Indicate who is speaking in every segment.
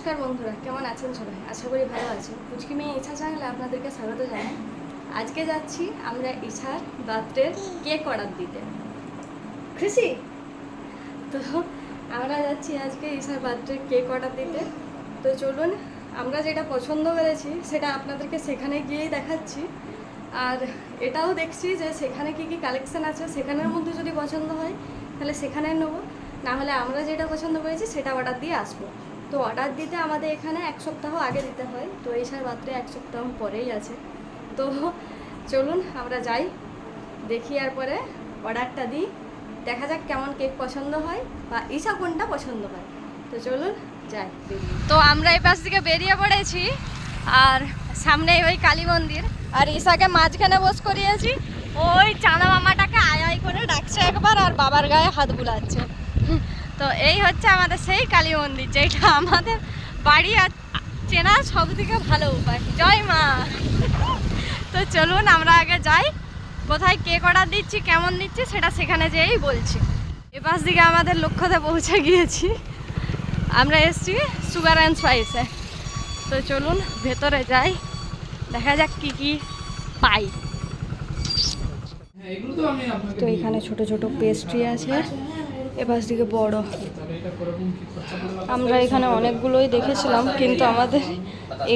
Speaker 1: নমস্কার বন্ধুরা, কেমন আছেন সবাই? আশা করি ভালো আছেন। পুচকি মেয়ে ইচ্ছা চ্যানেলে আপনাদেরকে স্বাগত জানাই। আজকে যাচ্ছি আমরা ইছার বার্থডের কেক অর্ডার দিতে। খুশি? তো আমরা যাচ্ছি আজকে ইছার বার্থডে কেক অর্ডার দিতে। তো চলুন, আমরা যেটা পছন্দ করেছি সেটা আপনাদেরকে সেখানে গিয়েই দেখাচ্ছি। আর এটাও দেখছি যে সেখানে কি কি কালেকশন আছে, সেখানের মধ্যে যদি পছন্দ হয়, তাহলে সেখানে নেব। না হলে আমরা যেটা পছন্দ করেছি সেটা অর্ডার দিয়ে আসব। তো অর্ডার দিতে আমাদের এখানে এক সপ্তাহ আগে দিতে হয়। তো এই সার বার্থডে এক সপ্তাহ পরেই আছে। তো চলুন আমরা যাই, দেখি আর পরে অর্ডারটা দিই। দেখা যাক কেমন কেক পছন্দ হয় বা ঈশা কোনটা পছন্দ হয়। তো চলুন যাই তো আমরা এই পাশ থেকে বেরিয়ে পড়েছি, আর সামনে ওই কালী মন্দির। আর ঈশাকে মাঝখানে বস করিয়েছি। ওই চাঁদা মামাটাকে আয় আয় করে ডাকছে একবার, আর বাবার গায়ে হাত বুলাচ্ছে। তো এই হচ্ছে আমাদের সেই কালী মন্দির যেটা আমাদের বাড়ি আর চেনার সব থেকে ভালো উপায়। জয় মা। তো চলুন আমরা আগে যাই কোথায় কেক অর্ডার দিচ্ছি কেমন দিচ্ছি সেটা সেখানে যেয়েই বলছি। এপাশ দিকে আমাদের লক্ষ্যতে পৌঁছে গিয়েছি। আমরা এসছি সুগার অ্যান্ড স্পাইসে তো চলুন ভেতরে যাই দেখা যাক কি কি পাই।
Speaker 2: হ্যাঁ তো
Speaker 1: তো এখানে ছোট ছোট পেস্ট্রি আছে। এপাশ দিকে বড়। আমরা এখানে অনেকগুলোই দেখেছিলাম, কিন্তু আমাদের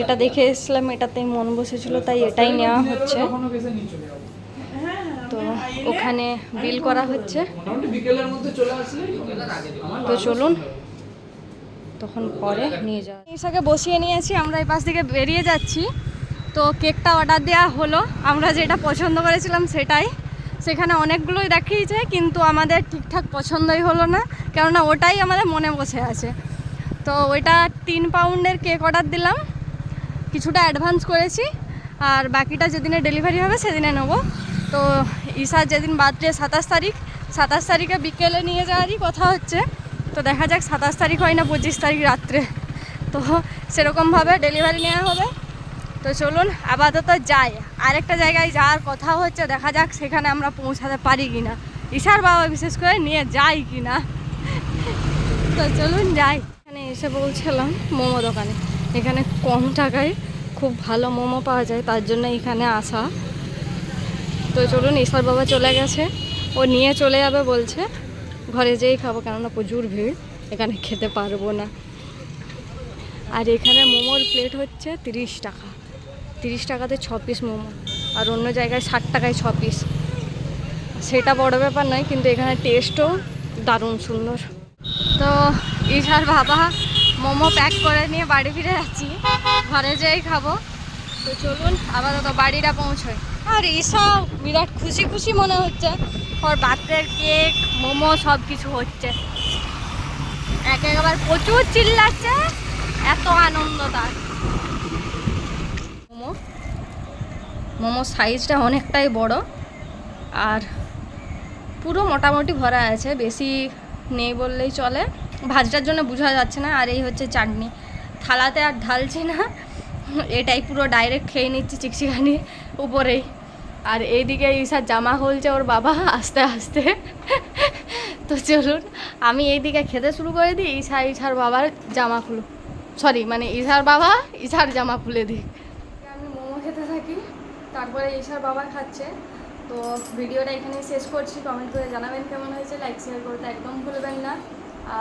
Speaker 1: এটা দেখে এসেছিলাম এটাতেই মন বসেছিল, তাই এটাই নেওয়া হচ্ছে। তো ওখানে বিল করা হচ্ছে। তো চলুন, তখন পরে নিয়ে যাওয়া ঈশাকে বসিয়ে নিয়েছি, আমরা এই পাশ থেকে বেরিয়ে যাচ্ছি। তো কেকটা অর্ডার দেওয়া হলো, আমরা যেটা পছন্দ করেছিলাম সেটাই। সেখানে অনেকগুলোই দেখিয়েছে, কিন্তু আমাদের ঠিকঠাক পছন্দই হলো না, কেননা ওটাই আমাদের মনে বসে আছে। তো ওইটা তিন পাউন্ডের কেক অর্ডার দিলাম, কিছুটা অ্যাডভান্স করেছি, আর বাকিটা যেদিনে ডেলিভারি হবে সেদিনে নেব। তো ঈশার যেদিন বার্থডে সাতাশ তারিখ, সাতাশ তারিখে বিকেলে নিয়ে যাওয়ারই কথা হচ্ছে। তো দেখা যাক সাতাশ তারিখ হয় না পঁচিশ তারিখ রাত্রে। তো সেরকমভাবে ডেলিভারি নেওয়া হবে। তো চলুন, আপাতত যাই। আরেকটা জায়গায় যাওয়ার কথা হচ্ছে, দেখা যাক সেখানে আমরা পৌঁছাতে পারি কি না ঈশার বাবা বিশেষ করে নিয়ে যাই কি না তো চলুন যাই। এখানে এসে পৌঁছালাম মোমো দোকানে। এখানে কম টাকায় খুব ভালো মোমো পাওয়া যায়, তার জন্য এখানে আসা। তো চলুন, ঈশার বাবা চলে গেছে। ও নিয়ে চলে যাবে বলছে, ঘরে যেই খাব, কেননা প্রচুর ভিড়, এখানে খেতে পারব না। আর এখানে মোমোর প্লেট হচ্ছে তিরিশ টাকা। তিরিশ টাকাতে ছ পিস মোমো, আর অন্য জায়গায় ষাট টাকায় ছ পিস সেটা বড় ব্যাপার নয়, কিন্তু এখানে টেস্টও দারুণ সুন্দর। তো ঈশার বাবা মোমো প্যাক করে নিয়ে বাড়ি ফিরে যাচ্ছি। ঘরে যেই খাব। তো চলুন, আপাতত বাড়িটা পৌঁছয় আর ঈশা বিরাট খুশি খুশি মনে হচ্ছে। ওর বার্থডের কেক মোমো সব কিছু হচ্ছে। এক একবার প্রচুর চিল্লাচ্ছে, এত আনন্দ তার। মোমো। মোমো সাইজটা অনেকটাই বড়। আর পুরো মোটামুটি ভরা আছে, বেশি নেই বললেই চলে। ভাজটার জন্য বোঝা যাচ্ছে না, আর এই হচ্ছে চাটনি। থালাতে আর ঢালছি না, এটাই পুরো ডাইরেক্ট খেয়ে নিচ্ছি চিকচিকানি উপরেই। আর এইদিকে ঈশার জামা খুলছে ওর বাবা, আস্তে আস্তে। তো চলুন, আমি এইদিকে খেতে শুরু করে দিই, ঈশা, ঈশার বাবার জামা খুলো সরি মানে ঈশার বাবা, ঈশার জামা খুলে দিই তারপরে ঈশার বাবা খাচ্ছে। তো ভিডিওটা এখানেই শেষ করছি। কমেন্ট করে জানাবেন কেমন হয়েছে? লাইক শেয়ার করতে একদম ভুলবেন না।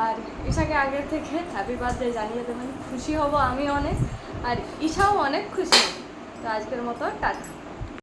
Speaker 1: আর ঈশাকে আগের থেকে হ্যাপি বার্থডে জানিয়ে দেবেন। খুশি হব আমি অনেক। আর ঈশাও অনেক খুশি। তো আজকের মতো টাটা।